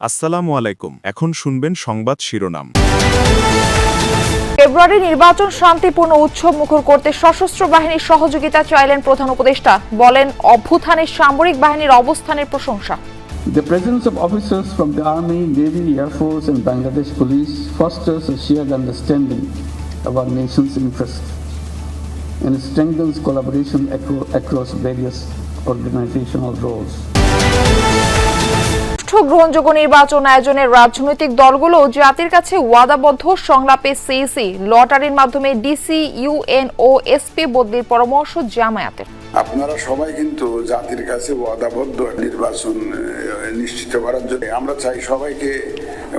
আসসালামু আলাইকুম এখন শুনবেন সংবাদ শিরোনাম ফেব্রুয়ারি নির্বাচন শান্তিপূর্ণ উৎসব মুখর করতে সশস্ত্র বাহিনীর সহযোগিতা চাইলেন প্রধান উপদেষ্টা বলেন অভ্যুত্থানে সামরিক বাহিনীর অবস্থানের প্রশংসা The presence of officers from the Army, Navy, Air Force, and Bangladesh Police fosters a shared understanding of our nation's interests and strengthens collaboration across various organizational roles. গ্রহণযোগ্য নির্বাচন আয়োজনের রাজনৈতিক দলগুলো জাতির কাছে ওয়াদাবদ্ধ সংলাপে সিইসি লটারির মাধ্যমে ডিসি ইউএন ও এসপি বদলির পরামর্শ জামায়াতের। আপনারা সবাই কিন্তু জাতির কাছে ওয়াদাবদ্ধ নির্বাচন নিশ্চিত করার জন্য। আমরা চাই সবাইকে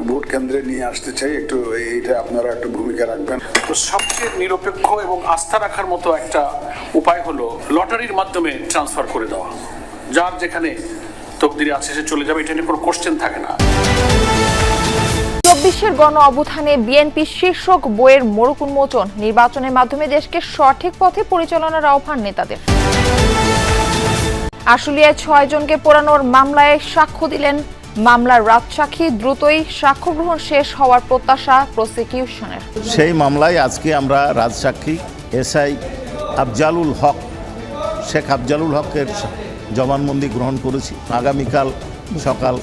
ভোট কেন্দ্রে নিয়ে আসতে চাই। একটু এইটা আপনারা একটু ভূমিকা রাখবেন। তো সবচেয়ে নিরপেক্ষ এবং আস্থা রাখার মতো একটা উপায় হলো লটারির মাধ্যমে ট্রান্সফার করে দেওয়া। যার যেখানে তকদিরে আছে সে চলে যাবে এটা নিয়ে কোনো কোশ্চেন থাকে না। চব্বিশের গণ অভ্যুত্থানে বিএনপি শীর্ষক বইয়ের মোড়ক উন্মোচন নির্বাচনের মাধ্যমে দেশকে সঠিক পথে পরিচালনার আহ্বান নেতাদের। আশুলিয়ায় ছয় জনকে পোড়ানোর মামলায় সাক্ষ্য দিলেন মামলার রাজসাক্ষী দ্রুতই সাক্ষ্য গ্রহণ শেষ হওয়ার প্রত্যাশা প্রসিকিউশনের। সেই মামলায় আজকে আমরা রাজসাক্ষী এসআই আফজালুল হক শেখ আফজালুল হকের জবানবন্দি গ্রহণ করেছি। আগামীকাল সকাল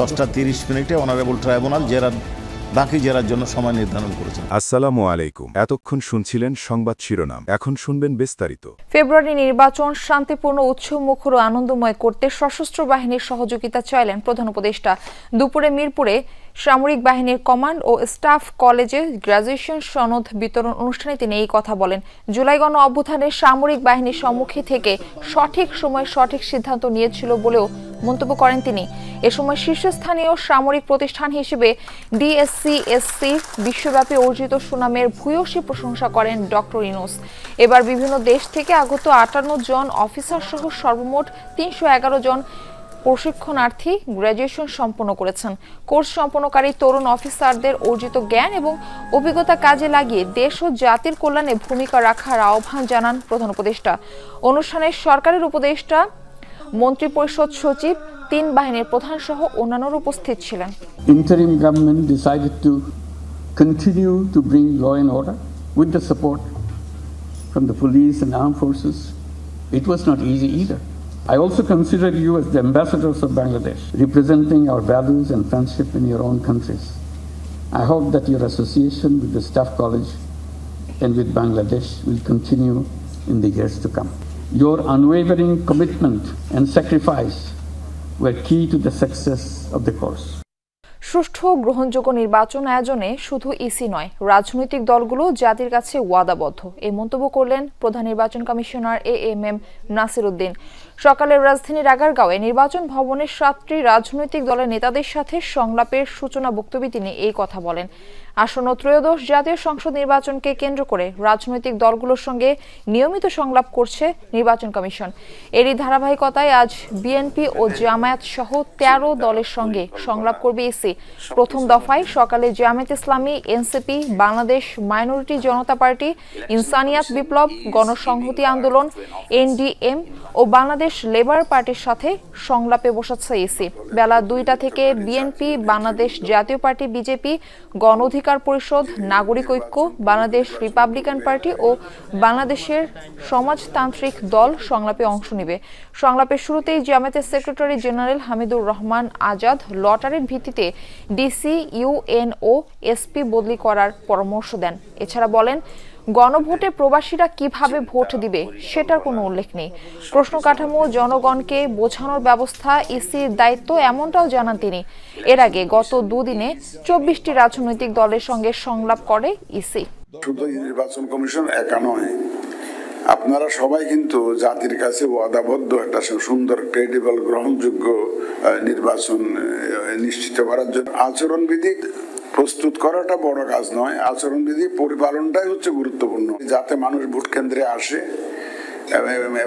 দশটা তিরিশ মিনিটে অনারেবল ট্রাইব্যুনাল জেরার বাকি জেরার জন্য সময় নির্ধারণ করেছেন। আসসালামু আলাইকুম। এতক্ষণ শুনছিলেন সংবাদ শিরোনাম। এখন শুনবেন বিস্তারিত। ফেব্রুয়ারি নির্বাচন শান্তিপূর্ণ উৎসব মুখর ও আনন্দময় করতে সশস্ত্র বাহিনীর সহযোগিতা চাইলেন প্রধান উপদেষ্টা। দুপুরে মিরপুরে সামরিক বাহিনীর কমান্ড ও স্টাফ কলেজে গ্রাজুয়েশন সনদ বিতরণ অনুষ্ঠানে তিনি এই কথা বলেন। জুলাই গণ অভ্যুত্থানে সামরিক বাহিনীর সম্মুখে থেকে সঠিক সময় সঠিক সিদ্ধান্ত নিয়েছিল বলেও মন্তব্য করেন তিনি। এ সময় শীর্ষস্থানীয় সামরিক প্রতিষ্ঠান হিসেবে ডিএসসি এসসি বিশ্বব্যাপী অর্জিত সুনামের ভূয়সী প্রশংসা করেন ডক্টর ইনোস এবার বিভিন্ন দেশ থেকে আগত আটান্ন জন অফিসার সহ সর্বমোট তিনশো এগারো জন প্রশিক্ষণার্থী গ্র্যাজুয়েশন সম্পন্ন করেছেন কোর্স সম্পন্নকারী তরুণ অফিসারদের অর্জিত জ্ঞান এবং অভিজ্ঞতা কাজে লাগিয়ে দেশ ও জাতির কল্যাণে ভূমিকা রাখার আহ্বান জানান প্রধান উপদেষ্টা অনুষ্ঠানে সরকারের উপদেষ্টা, মন্ত্রিপরিষদ সচিব, তিন বাহিনীর প্রধান সহ অন্যান্যরা উপস্থিত ছিলেন Interim government decided to continue to bring law and order with the support from the police and armed forces. It was not easy either. I also consider you as the ambassadors of Bangladesh, representing our values and friendship in your own countries. I hope that your association with the Staff College and with Bangladesh will continue in the years to come. Your unwavering commitment and sacrifice were key to the success of the course. সুষ্ঠু গ্রহণযোগ্য নির্বাচন আয়োজনে শুধু EC নয় রাজনৈতিক দলগুলো জাতির কাছে ওয়াদাবদ্ধ এই মন্তব্য করলেন প্রধান নির্বাচন commissioner A M M Nasir Uddin সকালে রাজধানীর আগারগাঁওয়ে নির্বাচন ভবনের সাতটি রাজনৈতিক দলের নেতাদের সাথে সংলাপের সূচনা বক্তব্যে তিনি এই কথা বলেন। আসন্ন ত্রয়োদশ জাতীয় সংসদ নির্বাচনকে কেন্দ্র করে রাজনৈতিক দলগুলোর সঙ্গে নিয়মিত সংলাপ করছে নির্বাচন কমিশন। এরই ধারাবাহিকতায় আজ বিএনপি ও জামায়াত সহ তেরো দলের সঙ্গে সংলাপ করবে ইসি প্রথম দফায় সকালে Jamaat Islami, NCP, Bangladesh, minority Janata party, Insaniyat Biplob, Gonosonghoti Andolon, NDM ও বাংলাদেশ লেবার পার্টির সাথে সংলাপে বসাচ্ছে ইসি বেলা দুইটা থেকে বিএনপি, বাংলাদেশ জাতীয় পার্টি, বিজেপি, গণ অধিকার পরিষদ, নাগরিক ঐক্য, বাংলাদেশ রিপাবলিকান পার্টি ও বাংলাদেশের সমাজতান্ত্রিক দল সংলাপে অংশ নেবে। সংলাপের শুরুতেই জামায়াতের সেক্রেটারি জেনারেল হামিদুর রহমান আজাদ লটারির ভিত্তিতে ডিসি ইউএনও এসপি বদলি করার পরামর্শ দেন। এছাড়া বলেন গণভোটে প্রবাসীরা কীভাবে ভোট দিবে সেটার কোনো উল্লেখ নেই। প্রশ্ন কাঠামো জনগণকে বোঝানোর ব্যবস্থা, ইসির দায়িত্ব এমনটাও জানান তিনি। এর আগে গত দুদিনে চব্বিশটি রাজনৈতিক দলের সঙ্গে সংলাপ করে ইসি। নির্বাচন কমিশন একা নয়। আপনারা সবাই কিন্তু জাতির কাছে ওয়াদাবদ্ধ একটা সুন্দর ক্রেডিবল গ্রহণযোগ্য নির্বাচন নিশ্চিত করার জন্য আচরণবিধি প্রস্তুত করাটা বড় কাজ নয়। আচরণবিধি পরিপালনটাই হচ্ছে গুরুত্বপূর্ণ। যাতে মানুষ ভোট কেন্দ্রে আসে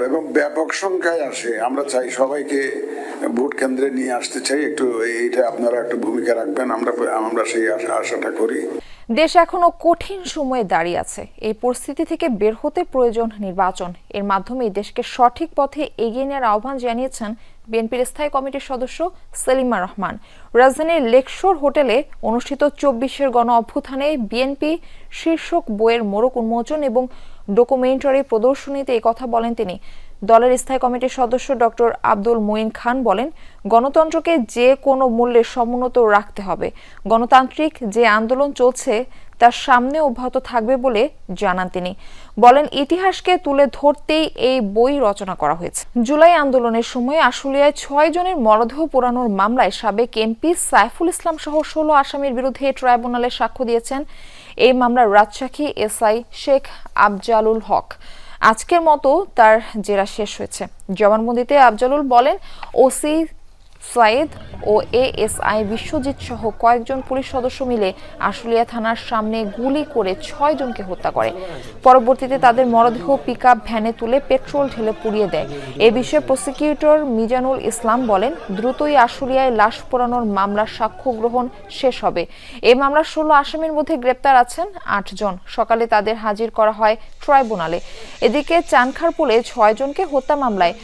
এবং- ব্যাপক সংখ্যায় আসে। আমরা চাই সবাইকে ভোট কেন্দ্রে নিয়ে আসতে চাই। একটু এইটা আপনারা একটু ভূমিকা রাখবেন। আমরা আমরা সেই আশা- আশাটা করি। দেশ এখনও কঠিন সময়ে দাঁড়িয়ে আছে। এই পরিস্থিতি থেকে বের হতে প্রয়োজন নির্বাচন। এর মাধ্যমে দেশকে সঠিক পথে এগিয়ে নেওয়ার আহ্বান জানিয়েছেন বিএনপির স্থায়ী কমিটির সদস্য সেলিমা রহমান। রাজধানীর লেকশোর হোটেলে অনুষ্ঠিত চব্বিশের গণ অভ্যুত্থানে বিএনপি শীর্ষক বইয়ের মোড়ক উন্মোচন এবং ডকুমেন্টারি প্রদর্শনীতে কথা বলেন তিনি। দলের স্থায়ী কমিটির সদস্য ডক্টর আব্দুল মঈন খান বলেন, গণতন্ত্রকে যে কোনো মূল্যে সমুন্নত রাখতে হবে। গণতান্ত্রিক যে আন্দোলন চলছে, তার সামনে অব্যাহত থাকবে বলে জানান তিনি। বলেন, ইতিহাসকে তুলে ধরতেই এই বই রচনা করা হয়েছে। জুলাই আন্দোলনের সময় আশুলিয়ায় ছয় জনের মরদেহ পোড়ানোর মামলায় সাবেক এমপি সাইফুল ইসলাম সহ ষোলো আসামির বিরুদ্ধে ট্রাইব্যুনালে সাক্ষ্য দিয়েছেন এই মামলার রাজশাখী এসআই শেখ আফজালুল হক। আজকের মতো তার জেরা শেষ হয়েছে। জবানবন্দিতে আফজালুল বলেন ওসি সাইদ ও এএসআই বিশ্বজিৎ সহ কয়েকজন পুলিশ সদস্য মিলে আশুলিয়া থানার সামনে গুলি করে ছয় জনকে হত্যা করে। পরবর্তীতে তাদের মরদেহ পিকআপ ভ্যানে তুলে পেট্রোল ঢেলে পুড়িয়ে দেয়। এ বিষয়ে প্রসিকিউটর মিজানুল ইসলাম বলেন, দ্রুতই আশুলিয়ায় লাশ পোড়ানোর মামলার সাক্ষ্য গ্রহণ শেষ হবে। এই মামলার ষোলো আসামির মধ্যে গ্রেপ্তার আছেন আটজন সকালে তাদের হাজির করা হয় ট্রাইব্যুনালে। এদিকে চানখারপুলে ছয় জনকে হত্যা মামলায়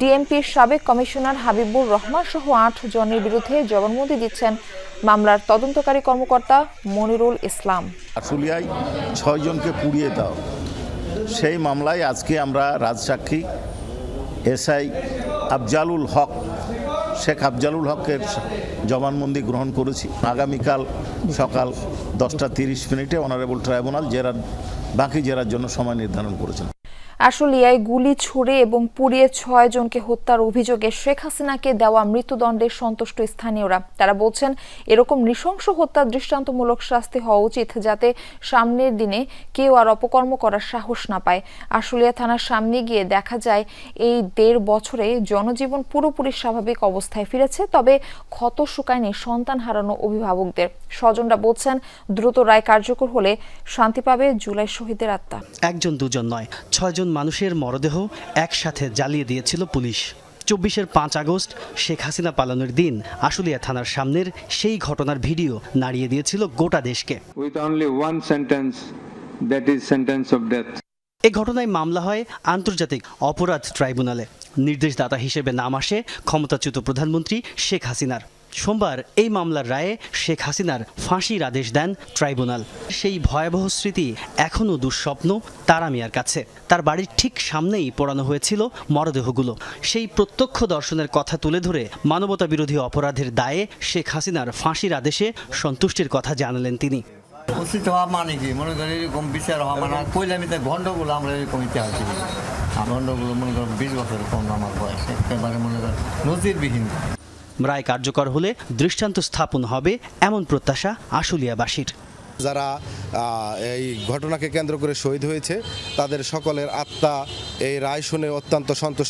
ডিএমপির সাবেক কমিশনার হাবিবুর রহমান সহ আট জনের বিরুদ্ধে জবানবন্দি দিচ্ছেন মামলার তদন্তকারী কর্মকর্তা মনিরুল ইসলাম। আশুলিয়ায় ছয়জনকে পুড়িয়ে দাও। সেই মামলায় আজকে আমরা রাজসাক্ষী, এসআই আফজালুল হক, শেখ আফজালুল হকের জবানবন্দি গ্রহণ করেছি। আগামীকাল সকাল দশটা তিরিশ মিনিটে অনারেবল ট্রাইব্যুনাল জেরার, বাকি জেরার জন্য সময় নির্ধারণ করেছেন। আশুলিয়ায় গুলি ছুড়ে এবং পুড়িয়ে ছয় জনকে হত্যার অভিযোগে শেখ হাসিনাকে দেওয়া মৃত্যুদণ্ডে সন্তুষ্ট স্থানীয়রা। তারা বলছেন, এরকম নৃশংস হত্যার দৃষ্টান্তমূলক শাস্তি হওয়া উচিত যাতে সামনের দিনে কেউ আর অপকর্ম করার সাহস না পায়। আশুলিয়া থানার সামনে গিয়ে দেখা যায়, এই দেড় বছরে জনজীবন পুরোপুরি স্বাভাবিক অবস্থায় ফিরেছে, তবে ক্ষত শুকায়নি সন্তান হারানো অভিভাবকদের। স্বজনরা বলছেন দ্রুত রায় কার্যকর হলে শান্তি পাবে জুলাই শহীদের আত্মা। একজন দুজন নয় ছয়জন মানুষের মরদেহ একসাথে জ্বালিয়ে দিয়েছিল পুলিশ। চব্বিশের পাঁচ আগস্ট শেখ হাসিনা পালানোর দিন আশুলিয়া থানার সামনের সেই ঘটনার ভিডিও নাড়িয়ে দিয়েছিল গোটা দেশকে। With only one sentence, that is sentence of death. এ ঘটনায় মামলা হয় আন্তর্জাতিক অপরাধ ট্রাইব্যুনালে। নির্দেশদাতা হিসেবে নাম আসে ক্ষমতাচ্যুত প্রধানমন্ত্রী শেখ হাসিনার। সোমবার এই মামলার রায়ে শেখ হাসিনার ফাঁসির আদেশ দেন ট্রাইব্যুনাল। সেই ভয়াবহ স্মৃতি এখনও দুঃস্বপ্ন তারা মিয়ার কাছে। তার বাড়ির ঠিক সামনেই পোড়ানো হয়েছিল মরদেহগুলো। সেই প্রত্যক্ষ দর্শনের কথা তুলে ধরে মানবতা বিরোধী অপরাধের দায়ে শেখ হাসিনার ফাঁসির আদেশে সন্তুষ্টির কথা জানালেন তিনি। উচিত হওয়া মানে কি? মনে করি এরকম বিচার হওয়া মানে কইলে আমি আমরা এরকম মনে বিশ বছর কম আমার বয়স। একেবারে মনে নজিরবিহীন। রায় কার্যকর হলে দৃষ্টান্ত স্থাপন হবে এমন প্রত্যাশা আশুলিয়াবাসীর। যারা এই ঘটনাকে কেন্দ্র করে শহীদ হয়েছে, তাদের সকলের আত্মা এই রায় শুনে অত্যন্ত সন্তুষ্ট।